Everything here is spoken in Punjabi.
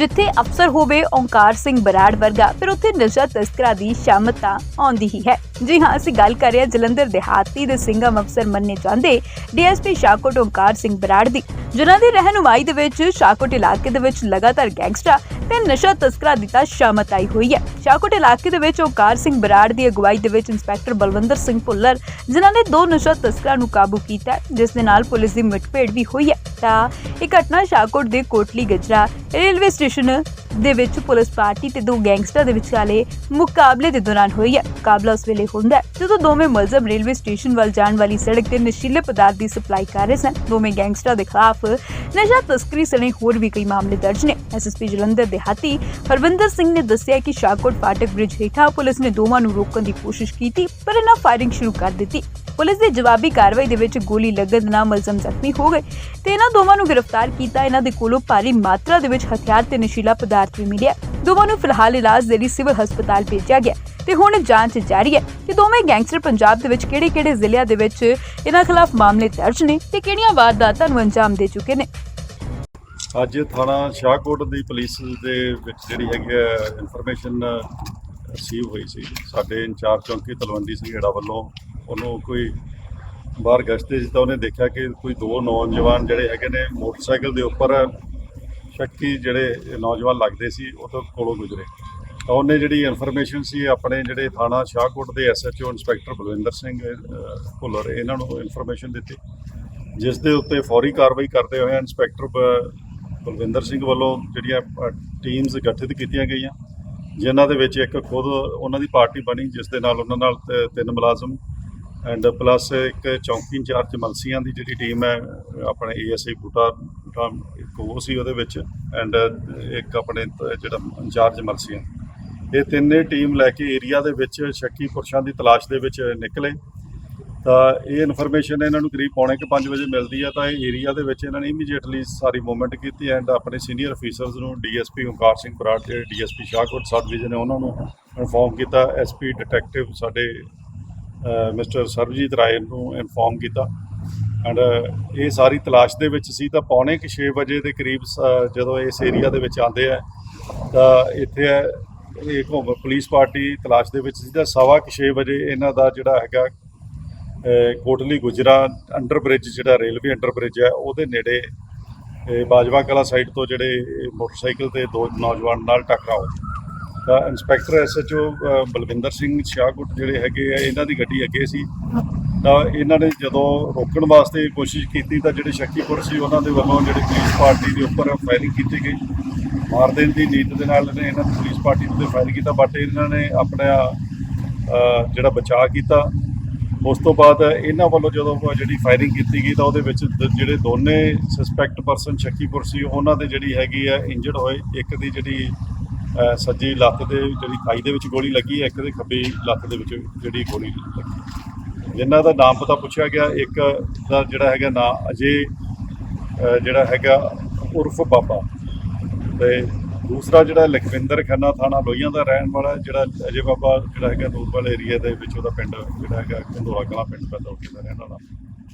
ਜਿੱਥੇ ਅਫਸਰ ਹੋਵੇ, ਓਂਕਾਰ ਸਿੰਘ ਬਰਾੜ ਵਰਗਾ, ਫਿਰ ਉੱਥੇ ਨਸ਼ਾ ਤਸਕਰਾਂ ਦੀ ਸ਼ਾਮਤ ਤਾਂ ਆਉਂਦੀ ਹੀ ਹੈ। ਜੀ ਹਾਂ, ਅਸੀਂ ਗੱਲ ਕਰ ਰਹੇ ਹਾਂ ਜਲੰਧਰ ਦਿਹਾਤੀ ਦੇ ਸਿੰਘਮ ਅਫਸਰ ਮੰਨੇ ਜਾਂਦੇ ਡੀਐਸਪੀ ਸ਼ਾਕੋਟ ਓਂਕਾਰ ਸਿੰਘ ਬਰਾੜ ਦੀ, ਜਿਨ੍ਹਾਂ ਦੀ ਰਹਿਨੁਮਾਈ ਦੇ ਵਿੱਚ ਸ਼ਾਕੋਟ ਇਲਾਕੇ ਦੇ ਵਿੱਚ ਲਗਾਤਾਰ ਗੈਂਗਸਟਰ ਤੇ ਨਸ਼ਾ ਤਸਕਰਾਂ ਦੀ ਤਾਂ ਸ਼ਾਮਤ ਆਈ ਹੋਈ ਹੈ। ਸ਼ਾਹਕੋਟ ਇਲਾਕੇ ਦੇ ਵਿੱਚ ਓਕਾਰ ਸਿੰਘ ਬਰਾੜ ਦੀ ਅਗਵਾਈ ਦੇ ਵਿੱਚ ਇੰਸਪੈਕਟਰ ਬਲਵੰਦਰ ਸਿੰਘ ਭੁੱਲਰ ਜਿਨ੍ਹਾਂ ਨੇ ਦੋ ਨਸ਼ਾ ਤਸਕਰਾਂ ਨੂੰ ਕਾਬੂ ਕੀਤਾ ਹੈ, ਜਿਸ ਦੇ ਨਾਲ ਪੁਲਿਸ ਦੀ ਮੁਠਭੇੜ ਵੀ ਹੋਈ ਹੈ। ਤਾਂ ਇਹ ਘਟਨਾ ਸ਼ਾਹਕੋਟ ਦੇ ਕੋਟਲੀ ਗਜਰਾ ਰੇਲਵੇ ਸਟੇਸ਼ਨ ਦੇ ਵਿੱਚ ਪੁਲਿਸ ਪਾਰਟੀ ਤੇ ਦੋ ਗੈਂਗਸਟਰ ਦੇ ਵਿਚਾਲੇ ਮੁਕਾਬਲੇ ਦੇ ਦੌਰਾਨ ਹੋਈ ਹੈ। ਮੁਕਾਬਲਾ ਉਸ ਵੇਲੇ ਹੁੰਦਾ ਹੈ, ਜਦੋਂ ਦੋਵੇਂ ਮੁਲਜ਼ਮ ਰੇਲਵੇ ਸਟੇਸ਼ਨ ਵੱਲ ਜਾਣ ਵਾਲੀ ਸੜਕ ਤੇ ਨਸ਼ੀਲੇ ਪਦਾਰਥ ਦੀ ਸਪਲਾਈ ਕਰ ਰਹੇ ਸਨ। ਦੋਵੇਂ ਗੈਂਗਸਟਰਾਂ ਦੇ ਖਿਲਾਫ ਨਸ਼ਾ ਤਸਕਰੀ ਸਣੇ ਹੋਰ ਵੀ ਕਈ ਮਾਮਲੇ ਦਰਜ ਨੇ। ਐਸਐਸਪੀ ਜਲੰਧਰ ਦੇਹਾਤੀ ਹਰਵਿੰਦਰ ਸਿੰਘ ਨੇ ਦੱਸਿਆ ਕਿ ਸ਼ਾਹਕੋਟ ਫਾਟਕ ਬ੍ਰਿਜ ਹੇਠਾਂ ਪੁਲਿਸ ਨੇ ਦੋਵਾਂ ਨੂੰ ਰੋਕਣ ਦੀ ਕੋਸ਼ਿਸ਼ ਕੀਤੀ, ਪਰ ਇਹਨਾਂ ਫਾਇਰਿੰਗ ਸ਼ੁਰੂ ਕਰ ਦਿੱਤੀ। ਪੁਲਿਸ ਦੀ ਜਵਾਬੀ ਕਾਰਵਾਈ ਦੇ ਵਿੱਚ ਗੋਲੀ ਲੱਗਣ ਨਾਲ ਮੁਲਜ਼ਮ ਜ਼ਖਮੀ ਹੋ ਗਏ ਤੇ ਇਹਨਾਂ ਦੋਵਾਂ ਨੂੰ ਗ੍ਰਿਫਤਾਰ ਕੀਤਾ। ਇਹਨਾਂ ਦੇ ਕੋਲੋਂ ਭਾਰੀ ਮਾਤਰਾ ਦੇ ਵਿੱਚ ਹਥਿਆਰ ਤੇ ਨਸ਼ੀਲਾ ਪਦਾਰਥ ਵੀ ਮਿਲਿਆ। ਦੋਵਾਂ ਨੂੰ ਫਿਲਹਾਲ ਇਲਾਜ ਦੇ ਲਈ ਸਿਵਲ ਹਸਪਤਾਲ ਭੇਜਿਆ ਗਿਆ ਤੇ ਹੁਣ ਜਾਂਚ ਜਾਰੀ ਹੈ ਕਿ ਦੋਵੇਂ ਗੈਂਗਸਟਰ ਪੰਜਾਬ ਦੇ ਵਿੱਚ ਕਿਹੜੇ-ਕਿਹੜੇ ਜ਼ਿਲ੍ਹਿਆਂ ਦੇ ਵਿੱਚ ਇਹਨਾਂ ਖਿਲਾਫ ਮਾਮਲੇ ਦਰਜ ਨੇ ਤੇ ਕਿਹੜੀਆਂ ਵਾਰਦਾਤਾਂ ਨੂੰ ਅੰਜਾਮ ਦੇ ਚੁੱਕੇ ਨੇ। ਅੱਜ ਥਾਣਾ ਸ਼ਾਹਕੋਟ ਦੀ ਪੁਲਿਸ ਦੇ ਵਿੱਚ ਜਿਹੜੀ ਹੈਗੀ ਹੈ ਇਨਫੋਰਮੇਸ਼ਨ ਰਿਸੀਵ ਹੋਈ ਸੀ। ਸਾਡੇ ਇੰਚਾਰਜ ਚੌਂਕੀ ਤਲਵੰਡੀ ਸਿੰਘ ਹੇੜਾ ਵੱਲੋਂ ਉਹਨੂੰ ਕੋਈ ਬਾਹਰ ਗਸ਼ਤੇ ਸੀ ਤਾਂ ਉਹਨੇ ਦੇਖਿਆ ਕਿ ਕੋਈ ਦੋ ਨੌਜਵਾਨ ਜਿਹੜੇ ਹੈਗੇ ਨੇ ਮੋਟਰਸਾਈਕਲ ਦੇ ਉੱਪਰ ਸ਼ੱਕੀ ਜਿਹੜੇ ਨੌਜਵਾਨ ਲੱਗਦੇ ਸੀ, ਉਹ ਤੋਂ ਕੋਲੋਂ ਗੁਜ਼ਰੇ। ਤਾਂ ਉਹਨੇ ਜਿਹੜੀ ਇਨਫੋਰਮੇਸ਼ਨ ਸੀ, ਆਪਣੇ ਜਿਹੜੇ ਥਾਣਾ ਸ਼ਾਹਕੋਟ ਦੇ ਐਸਐਚਓ ਇੰਸਪੈਕਟਰ ਬਲਵਿੰਦਰ ਸਿੰਘ ਭੁੱਲਰ, ਇਹਨਾਂ ਨੂੰ ਇਨਫੋਰਮੇਸ਼ਨ ਦਿੱਤੀ। ਜਿਸ ਦੇ ਉੱਤੇ ਫੌਰੀ ਕਾਰਵਾਈ ਕਰਦੇ ਹੋਏ ਇੰਸਪੈਕਟਰ ਬ- ਬਲਵਿੰਦਰ ਸਿੰਘ ਵੱਲੋਂ ਜਿਹੜੀਆਂ ਟੀਮਸ ਗਠਿਤ ਕੀਤੀਆਂ ਗਈਆਂ, ਜਿਨ੍ਹਾਂ ਦੇ ਵਿੱਚ ਇੱਕ ਖੁਦ ਉਹਨਾਂ ਦੀ ਪਾਰਟੀ ਬਣੀ, ਜਿਸ ਦੇ ਨਾਲ ਉਹਨਾਂ ਨਾਲ ਤਿੰਨ ਮੁਲਾਜ਼ਮ ਐਂਡ ਪਲੱਸ ਇੱਕ ਚੌਂਕੀ ਇੰਚਾਰਜ ਮਲਸੀਆਂ ਦੀ ਜਿਹੜੀ ਟੀਮ ਹੈ, ਆਪਣੇ ਏਐਸਆਈ ਬੂਟਾ ਬੂਟਾ ਇੱਕ ਉਹ ਸੀ ਉਹਦੇ ਵਿੱਚ ਐਂਡ ਇੱਕ ਆਪਣੇ ਜਿਹੜਾ ਇੰਚਾਰਜ ਮਲਸੀਆਂ। ਇਹ ਤਿੰਨੇ ਟੀਮ ਲੈ ਕੇ ਏਰੀਆ ਦੇ ਵਿੱਚ ਸ਼ੱਕੀ ਪੁਰਸ਼ਾਂ ਦੀ ਤਲਾਸ਼ ਦੇ ਵਿੱਚ ਨਿਕਲੇ। ਤਾਂ ਇਹ ਇਨਫੋਰਮੇਸ਼ਨ ਇਹਨਾਂ ਨੂੰ ਕਰੀਬ ਪੌਣੇ ਕੁ ਪੰਜ ਵਜੇ ਮਿਲਦੀ ਹੈ ਤਾਂ ਇਹ ਏਰੀਆ ਦੇ ਵਿੱਚ ਇਹਨਾਂ ਨੇ ਇਮੀਡੀਏਟਲੀ ਸਾਰੀ ਮੂਵਮੈਂਟ ਕੀਤੀ ਐਂਡ ਆਪਣੇ ਸੀਨੀਅਰ ਅਫੀਸਰਸ ਨੂੰ ਡੀਐਸਪੀ ਓਂਕਾਰ ਸਿੰਘ ਬਰਾੜ ਤੇ ਡੀਐਸਪੀ ਸ਼ਾਹਕੋਟ ਸਬ ਡਿਵੀਜ਼ਨ ਨੇ ਉਹਨਾਂ ਨੂੰ ਇਨਫੋਰਮ ਕੀਤਾ। ਐਸਪੀ ਡਿਟੈਕਟਿਵ ਸਾਡੇ ਮਿਸਟਰ ਸਰਬਜੀਤ ਰਾਏ ਨੂੰ ਇਨਫੋਰਮ ਕੀਤਾ। ਐਂਡ ਇਹ ਸਾਰੀ ਤਲਾਸ਼ ਦੇ ਵਿੱਚ ਸੀ ਤਾਂ ਪੌਣੇ ਕੁ 6 ਵਜੇ ਦੇ ਕਰੀਬ ਸ- ਜਦੋਂ ਇਸ ਏਰੀਆ ਦੇ ਵਿੱਚ ਆਉਂਦੇ ਆ, ਤਾਂ ਇੱਥੇ ਇਹ ਘੁੰਮ ਪੁਲਿਸ ਪਾਰਟੀ ਤਲਾਸ਼ ਦੇ ਵਿੱਚ ਸੀ ਤਾਂ ਸਵਾ ਕੁ 6 ਵਜੇ ਇਹਨਾਂ ਦਾ ਜਿਹੜਾ ਹੈਗਾ ਕੋਟਲੀ ਗੁਜਰਾ ਅੰਡਰ ਬ੍ਰਿਜ ਜਿਹੜਾ ਰੇਲਵੇ ਅੰਡਰ ਬ੍ਰਿਜ ਹੈ ਉਹਦੇ ਨੇੜੇ, ਇਹ ਬਾਜਵਾ ਕਲਾ ਸਾਈਡ ਤੋਂ ਜਿਹੜੇ ਮੋਟਰਸਾਈਕਲ ਤੇ ਦੋ ਨੌਜਵਾਨ ਨਾਲ ਟਕਰਾਓ। ਤਾਂ ਇੰਸਪੈਕਟਰ ਐਸਐਚਓ ਬਲਵਿੰਦਰ ਸਿੰਘ ਸ਼ਾਹਕੋਟ ਜਿਹੜੇ ਹੈਗੇ ਆ, ਇਹਨਾਂ ਦੀ ਗੱਡੀ ਅੱਗੇ ਸੀ। ਤਾਂ ਇਹਨਾਂ ਨੇ ਜਦੋਂ ਰੋਕਣ ਵਾਸਤੇ ਕੋਸ਼ਿਸ਼ ਕੀਤੀ, ਤਾਂ ਜਿਹੜੇ ਸ਼ੱਕੀਪੁਰ ਸੀ, ਉਹਨਾਂ ਦੇ ਵੱਲੋਂ ਜਿਹੜੇ ਪੁਲਿਸ ਪਾਰਟੀ ਦੇ ਉੱਪਰ ਫਾਇਰਿੰਗ ਕੀਤੀ ਗਈ। ਮਾਰ ਦੇਣ ਦੀ ਨੀਤ ਦੇ ਨਾਲ ਇਹਨੇ ਇਹਨਾਂ ਪੁਲਿਸ ਪਾਰਟੀ ਉੱਤੇ ਫਾਇਰ ਕੀਤਾ ਬਟ ਇਹਨਾਂ ਨੇ ਆਪਣਾ ਜਿਹੜਾ ਬਚਾਅ ਕੀਤਾ। ਉਸ ਤੋਂ ਬਾਅਦ ਇਹਨਾਂ ਵੱਲੋਂ ਜਦੋਂ ਜਿਹੜੀ ਫਾਇਰਿੰਗ ਕੀਤੀ ਗਈ, ਤਾਂ ਉਹਦੇ ਵਿੱਚ ਦ- ਜਿਹੜੇ ਦੋਨੇ ਸਸਪੈਕਟ ਪਰਸਨ ਸ਼ੱਕੀਪੁਰ ਸੀ, ਉਹਨਾਂ ਦੇ ਜਿਹੜੀ ਹੈਗੀ ਹੈ ਇੰਜਰਡ ਹੋਏ, ਇੱਕ ਦੀ ਜਿਹੜੀ ਸੱਜੀ ਲੱਤ ਦੇ ਜਿਹੜੀ ਖਾਈ ਦੇ ਵਿੱਚ ਗੋਲੀ ਲੱਗੀ ਹੈ, ਇੱਕ ਦੇ ਖੱਬੀ ਲੱਤ ਦੇ ਵਿੱਚ ਜਿਹੜੀ ਗੋਲੀ ਲੱਗੀ। ਜਿਨ੍ਹਾਂ ਦਾ ਨਾਮ ਪਤਾ ਪੁੱਛਿਆ ਗਿਆ, ਇੱਕ ਦਾ ਜਿਹੜਾ ਹੈਗਾ ਨਾਂ ਅਜੇ ਜਿਹੜਾ ਹੈਗਾ ਉਰਫ ਬਾਬਾ ਤੇ ਦੂਸਰਾ ਜਿਹੜਾ ਲਖਵਿੰਦਰ ਖੰਨਾ ਥਾਣਾ ਲੋਹੀਆਂ ਦਾ ਰਹਿਣ ਵਾਲਾ, ਜਿਹੜਾ ਅਜੇ ਬਾਬਾ ਜਿਹੜਾ ਹੈਗਾ ਨੂਰਵਾਲ ਏਰੀਆ ਦੇ ਵਿੱਚ ਉਹਦਾ ਪਿੰਡ ਜਿਹੜਾ ਹੈਗਾ ਕੰਦੋਲਾ ਕਲਾ ਪਿੰਡ ਪੈਦਾ, ਉੱਥੇ ਦਾ ਰਹਿਣ ਵਾਲਾ।